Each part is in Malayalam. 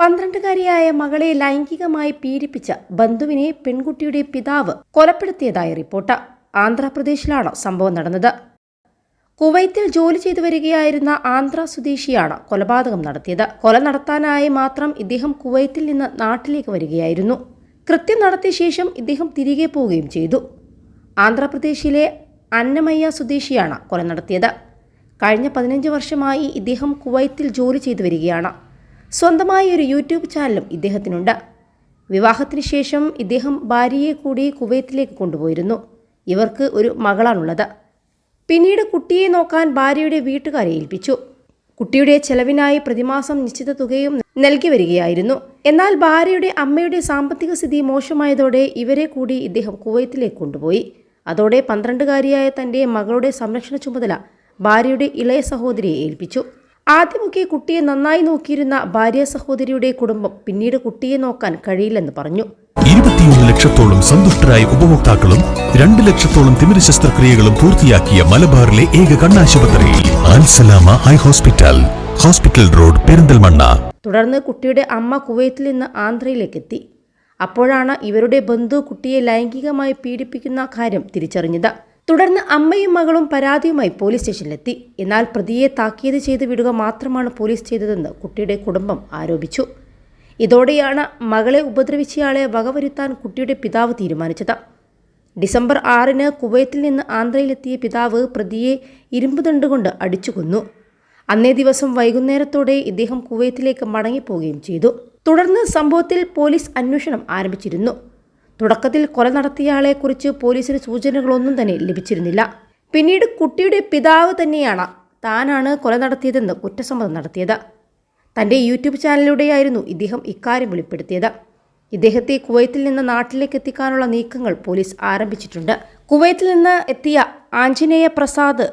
പന്ത്രണ്ടുകാരിയായ മകളെ ലൈംഗികമായി പീഡിപ്പിച്ച ബന്ധുവിനെ പെൺകുട്ടിയുടെ പിതാവ് കൊലപ്പെടുത്തിയതായി റിപ്പോർട്ട്. ആന്ധ്രാപ്രദേശിലാണ് സംഭവം നടന്നത്. കുവൈത്തിൽ ജോലി ചെയ്തു വരികയായിരുന്ന ആന്ധ്ര സ്വദേശിയാണ് കൊലപാതകം നടത്തിയത്. കൊല നടത്താനായി മാത്രം ഇദ്ദേഹം കുവൈത്തിൽ നിന്ന് നാട്ടിലേക്ക് വരികയായിരുന്നു. കൃത്യം നടത്തിയ ശേഷം ഇദ്ദേഹം തിരികെ പോവുകയും ചെയ്തു. ആന്ധ്രാപ്രദേശിലെ അന്നമയ്യ സ്വദേശിയാണ് കൊല നടത്തിയത്. കഴിഞ്ഞ പതിനഞ്ച് വർഷമായി ഇദ്ദേഹം കുവൈത്തിൽ ജോലി ചെയ്തു വരികയാണ്. സ്വന്തമായി ഒരു യൂട്യൂബ് ചാനലും ഇദ്ദേഹത്തിനുണ്ട്. വിവാഹത്തിന് ശേഷം ഇദ്ദേഹം ഭാര്യയെ കൂടി കുവൈത്തിലേക്ക് കൊണ്ടുപോയിരുന്നു. ഇവർക്ക് ഒരു മകളാണുള്ളത്. പിന്നീട് കുട്ടിയെ നോക്കാൻ ഭാര്യയുടെ വീട്ടുകാരെ ഏൽപ്പിച്ചു. കുട്ടിയുടെ ചെലവിനായി പ്രതിമാസം നിശ്ചിത തുകയും നൽകി വരികയായിരുന്നു. എന്നാൽ ഭാര്യയുടെ അമ്മയുടെ സാമ്പത്തിക സ്ഥിതി മോശമായതോടെ ഇവരെ കൂടി ഇദ്ദേഹം കുവൈത്തിലേക്ക് കൊണ്ടുപോയി. അതോടെ പന്ത്രണ്ടുകാരിയായ തന്റെ മകളുടെ സംരക്ഷണ ചുമതല ഭാര്യയുടെ ഇളയ സഹോദരിയെ ഏൽപ്പിച്ചു. ആദ്യമൊക്കെ കുട്ടിയെ നന്നായി നോക്കിയിരുന്ന ഭാര്യ സഹോദരിയുടെ കുടുംബം പിന്നീട് കുട്ടിയെ നോക്കാൻ കഴിയില്ലെന്ന് പറഞ്ഞു. ഇരുപത്തിയൊന്ന് ലക്ഷത്തോളം സന്തുഷ്ടരായ ഉപഭോക്താക്കളും രണ്ട് ലക്ഷത്തോളം തിമിര ശസ്ത്രക്രിയകളും പൂർത്തിയാക്കിയ മലബാറിലെ ഏക കണ്ണാശുപത്രി Al Salama eye hospital hospital road Perinthalmanna. തുടർന്ന് കുട്ടിയുടെ അമ്മ കുവൈത്തിൽ നിന്ന് ആന്ധ്രയിലേക്ക് എത്തി അപ്പോഴാണ് ഇവരുടെ ബന്ധു കുട്ടിയെ ലൈംഗികമായി പീഡിപ്പിക്കുന്ന കാര്യം തിരിച്ചറിഞ്ഞത്. തുടർന്ന് അമ്മയും മകളും പരാതിയുമായി പോലീസ് സ്റ്റേഷനിലെത്തി. എന്നാൽ പ്രതിയെ താക്കീത് ചെയ്ത് വിടുക മാത്രമാണ് പോലീസ് ചെയ്തതെന്ന് കുട്ടിയുടെ കുടുംബം ആരോപിച്ചു. ഇതോടെയാണ് മകളെ ഉപദ്രവിച്ചയാളെ വകവരുത്താൻ കുട്ടിയുടെ പിതാവ് തീരുമാനിച്ചത്. ഡിസംബർ ആറിന് കുവൈത്തിൽ നിന്ന് ആന്ധ്രയിലെത്തിയ പിതാവ് പ്രതിയെ ഇരുമ്പുതണ്ടുകൊണ്ട് അടിച്ചു കൊന്നു. അന്നേ ദിവസം വൈകുന്നേരത്തോടെ ഇദ്ദേഹം കുവൈത്തിലേക്ക് മടങ്ങിപ്പോവുകയും ചെയ്തു. തുടർന്ന് സംഭവത്തിൽ പോലീസ് അന്വേഷണം ആരംഭിച്ചിരുന്നു. തുടക്കത്തിൽ കൊല നടത്തിയയാളെക്കുറിച്ച് പോലീസിന് സൂചനകളൊന്നും തന്നെ ലഭിച്ചിരുന്നില്ല. പിന്നീട് കുട്ടിയുടെ പിതാവ് തന്നെയാണ് താനാണ് കൊല നടത്തിയതെന്ന് കുറ്റസമ്മതം നടത്തിയത്. തന്റെ യൂട്യൂബ് ചാനലിലൂടെയായിരുന്നു ഇദ്ദേഹം ഇക്കാര്യം വെളിപ്പെടുത്തിയത്. ഇദ്ദേഹത്തെ കുവൈത്തിൽ നിന്ന് നാട്ടിലേക്ക് എത്തിക്കാനുള്ള നീക്കങ്ങൾ പോലീസ് ആരംഭിച്ചിട്ടുണ്ട്. കുവൈത്തിൽ നിന്ന് എത്തിയ ആഞ്ജനേയ പ്രസാദ്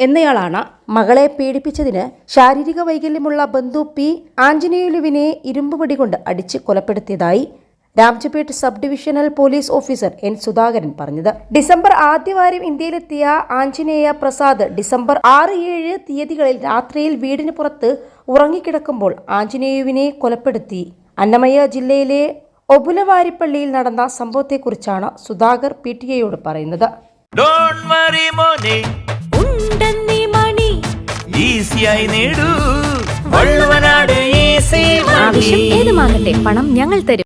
എന്നയാളാണ് മകളെ പീഡിപ്പിച്ചതിന് ശാരീരിക വൈകല്യമുള്ള ബന്ധു പി ആഞ്ജനേയുലുവിനെ ഇരുമ്പുപടി കൊണ്ട് അടിച്ച് കൊലപ്പെടുത്തിയതായി Ramjapet sub divisional police officer N Sudhakaran പറഞ്ഞത്. ഡിസംബർ ആദ്യവാരം ഇന്ത്യയിലെത്തിയ ആഞ്ജനേയ പ്രസാദ് ഡിസംബർ ആറ് ഏഴ് തീയതികളിൽ രാത്രിയിൽ വീടിന് പുറത്ത് ഉറങ്ങിക്കിടക്കുമ്പോൾ ആഞ്ജനേയുവിനെ കൊലപ്പെടുത്തി. അന്നമയ ജില്ലയിലെ ഒബുലവാരിപ്പള്ളിയിൽ നടന്ന സംഭവത്തെക്കുറിച്ചാണ് സുധാകർ പി ടി എയോട് പറയുന്നത്. ഈസിയായി നേടൂ. വള്ളുവനാട് ഈസി ആവശ്യം ഏതുമാകട്ടെ പണം ഞങ്ങൾ തരും.